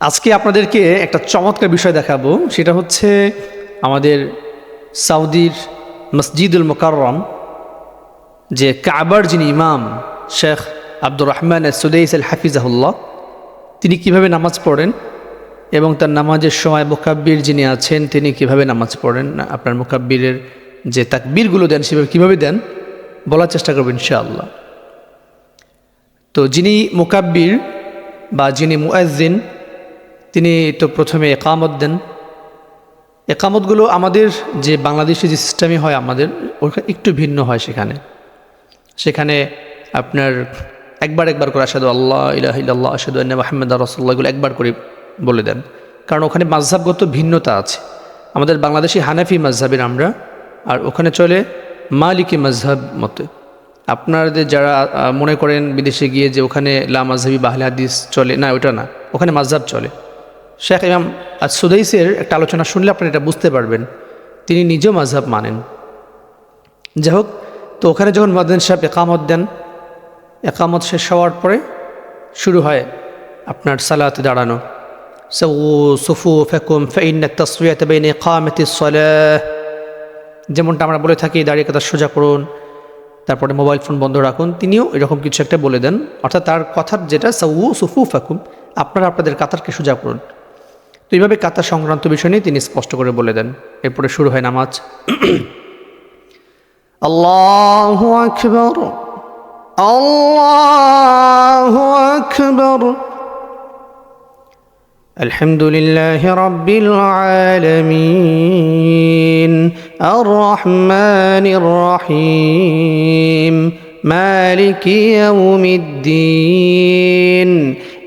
আজকে আপনাদেরকে একটা চমৎকার বিষয় দেখাবো। সেটা হচ্ছে আমাদের সাউদির মসজিদুল মোকাররম, যে কাবার যিনি ইমাম শেখ আব্দুর রহমান সুদেইস আল হাফিজাহুল্লাহ, তিনি কীভাবে নামাজ পড়েন এবং তার নামাজের সময় মোকাব্বির যিনি আছেন, তিনি কীভাবে নামাজ পড়েন, আপনার মোকাব্বিরের যে তাকবীরগুলো দেন, সেভাবে কীভাবে দেন, বলার চেষ্টা করবেন ইনশাআল্লাহ। তো যিনি মোকাব্বির বা যিনি মুয়াজ্জিন তিনি তো প্রথমে একামত দেন। একামতগুলো আমাদের যে বাংলাদেশে যে সিস্টেমে হয় আমাদের, ওখানে একটু ভিন্ন হয় সেখানে। সেখানে আপনার একবার একবার করে আসাদু আল্লাহ ইলাহ ইল্লাহ আসাদু আন্না মাহমদ রসল্লাহগুলো একবার করে বলে দেন। কারণ ওখানে মাঝহাবগত ভিন্নতা আছে। আমাদের বাংলাদেশি হানাফি মাঝহাবের আমরা, আর ওখানে চলে মালিকি মাঝহাব মতে। আপনাদের যারা মনে করেন বিদেশে গিয়ে যে ওখানে লা মাঝহাবি বাহলে হাদিস চলে, না, ওটা না, ওখানে মাঝহাব চলে। শেখ ইমাম আর সুদাইসের একটা আলোচনা শুনলে আপনি এটা বুঝতে পারবেন। তিনি নিজেও মাঝহাব মানেন। যাই হোক, তো ওখানে যখন মাদান সাহেব একামত দেন, একামত শেষ হওয়ার পরে শুরু হয় আপনার সালাতে দাঁড়ানো। যেমনটা আমরা বলে থাকি, দাঁড়িয়ে কথা সোজা করুন, তারপরে মোবাইল ফোন বন্ধ রাখুন, তিনিও এরকম কিছু একটা বলে দেন। অর্থাৎ তার কথার যেটা সৌ সুফু ফাকুম আপনারা আপনাদের কাতারকে সোজা করুন। তো এইভাবে কাতার সংক্রান্ত বিষয় নিয়ে তিনি স্পষ্ট করে বলে দেন এরপরে শুরু হয় নামাজ আল্লাহু আকবর আল্লাহু আকবর الحمد لله رب العالمين الرحمن الرحيم مالك يوم الدين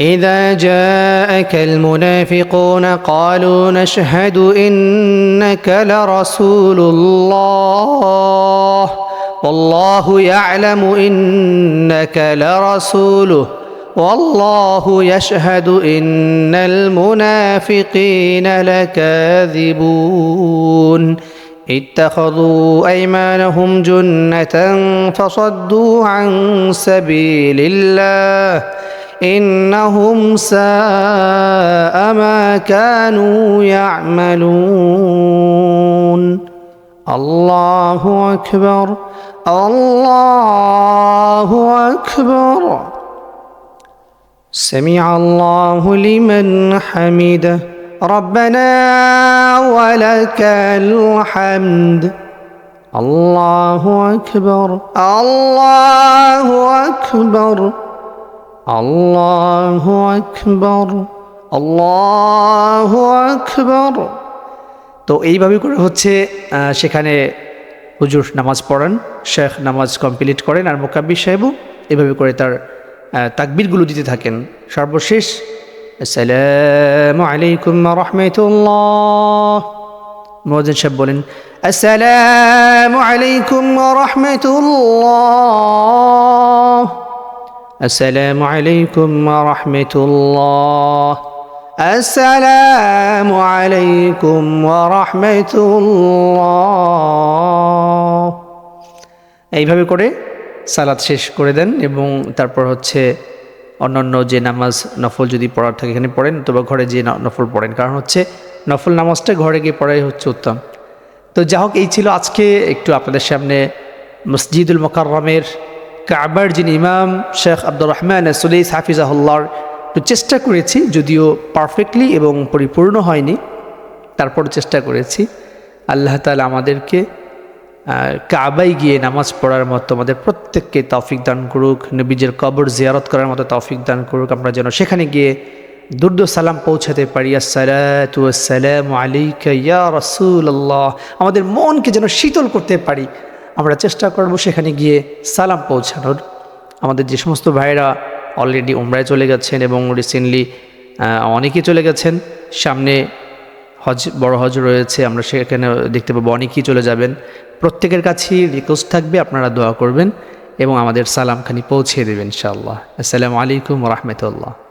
إذا جاءك المنافقون قالوا نشهد إنك لرسول الله والله يعلم إنك لرسوله والله يشهد إن المنافقين لكاذبون. اتخذوا أيمانهم جنة فصدوا عن سبيل الله إنهم ساء ما كانوا يعملون. الله أكبر. الله أكبر. سمع الله لمن حمده. ربنا ولك الحمد. الله أكبر. الله أكبر. الله أكبر الله أكبر তো এইভাবে করে হচ্ছে আহ, সেখানে হুজুর নামাজ পড়ান শেখ নামাজ কমপ্লিট করেন আর মোকাব্বির সাহেবও এভাবে করে তার আহ, তাকবীরগুলো দিতে থাকেন সর্বশেষ আসসালামু আলাইকুম রহমতুল্লাহ মোহাম্মদ সাহেব বলেন আসসালামু আলাইকুম রহমতুল্লাহ আসসালামু আলাইকুম রহমতুল্লাহ। আসসালামু আলাইকুম রহমতুল্লাহ। এইভাবে করে সালাদ শেষ করে দেন এবং তারপর হচ্ছে অন্যান্য যে নামাজ, নফল যদি পড়ার থাকে এখানে পড়েন অথবা ঘরে যে নফল পড়েন। কারণ হচ্ছে নফল নামাজটা ঘরে গিয়ে পড়াই হচ্ছে উত্তম। তো যা হোক এই ছিল আজকে একটু আপনাদের সামনে মসজিদুল মোকাররমের কাবার যিনি ইমাম শেখ আব্দুর রহমান সুলেইস হাফিজাহুল্লার একটু চেষ্টা করেছি, যদিও পারফেক্টলি এবং পরিপূর্ণ হয়নি, তারপর চেষ্টা করেছি। আল্লাহ তালা আমাদেরকে কাবাই গিয়ে নামাজ পড়ার মতো আমাদের প্রত্যেককে তৌফিক দান করুক, নবীজের কবর জিয়ারত করার মতো তৌফিক দান করুক, আমরা যেন সেখানে গিয়ে দুর্দ সালাম পৌঁছাতে পারি। আসসালামু আলাইকা ইয়া রাসূলুল্লাহ। আমাদের মনকে যেন শীতল করতে পারি। আমরা চেষ্টা করব সেখানে গিয়ে সালাম পৌঁছানোর। আমাদের যে সমস্ত ভাইরা অলরেডি উমরায় চলে গেছেন এবং রিসেন্টলি অনেকেই চলে গেছেন। সামনে হজ, বড় হজ রয়েছে, আমরা সেখানে দেখতে পাবো অনেকেই চলে যাবেন। প্রত্যেকের কাছেই রিকোয়েস্ট থাকবে, আপনারা দোয়া করবেন এবং আমাদের সালামখানি পৌঁছে দেবেন, ইনশাআল্লাহ। আসসালামু আলাইকুম রহমতুল্লাহ।